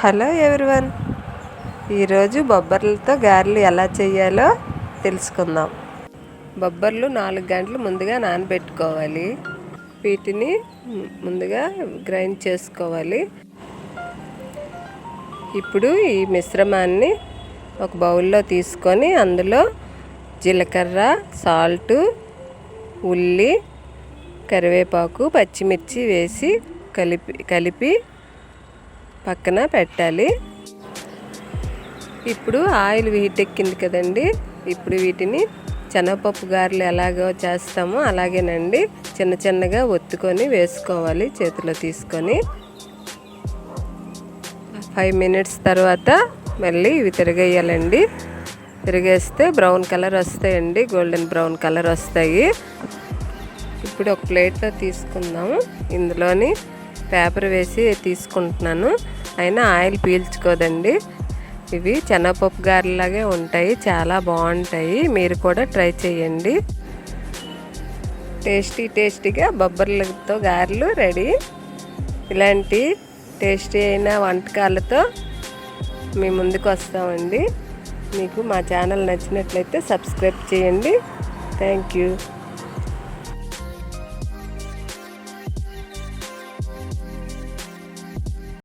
Hello everyone. ఈరోజు బొబ్బర్లతో గారెలు ఎలా చేయాలో తెలుసుకుందాం. బొబ్బర్లు నాలుగు గంటలు ముందుగా నానబెట్టుకోవాలి. వీటిని ముందుగా గ్రైండ్ చేసుకోవాలి. ఇప్పుడు ఈ మిశ్రమాన్ని ఒక బౌల్లో తీసుకొని అందులో జీలకర్ర సాల్టు ఉల్లి కరివేపాకు పచ్చిమిర్చి వేసి కలిపి కలిపి పక్కన పెట్టాలి. ఇప్పుడు ఆయిల్ వీటెక్కింది ఎక్కింది కదండి. ఇప్పుడు వీటిని శనగపప్పు గారెలు ఎలాగో చేస్తామో అలాగేనండి. చిన్న చిన్నగా ఒత్తుకొని వేసుకోవాలి చేతిలో తీసుకొని. ఫైవ్ మినిట్స్ తర్వాత మళ్ళీ ఇవి తిరగేయాలండి. తిరిగేస్తే బ్రౌన్ కలర్ వస్తాయండి. గోల్డెన్ బ్రౌన్ కలర్ వస్తాయి. ఇప్పుడు ఒక ప్లేట్లో తీసుకుందాము. ఇందులోని పేపర్ వేసి తీసుకుంటున్నాను. అయినా ఆయిల్ పీల్చుకోదండి. ఇవి శనగపప్పు గారెలాగే ఉంటాయి చాలా బాగుంటాయి. మీరు కూడా ట్రై చేయండి. టేస్టీ టేస్టీగా బొబ్బర్లతో గారెలు రెడీ. ఇలాంటి టేస్టీ అయిన వంటకాలతో మీ ముందుకు వస్తామండి. మీకు మా ఛానల్ నచ్చినట్లయితే సబ్స్క్రైబ్ చేయండి. Thank you.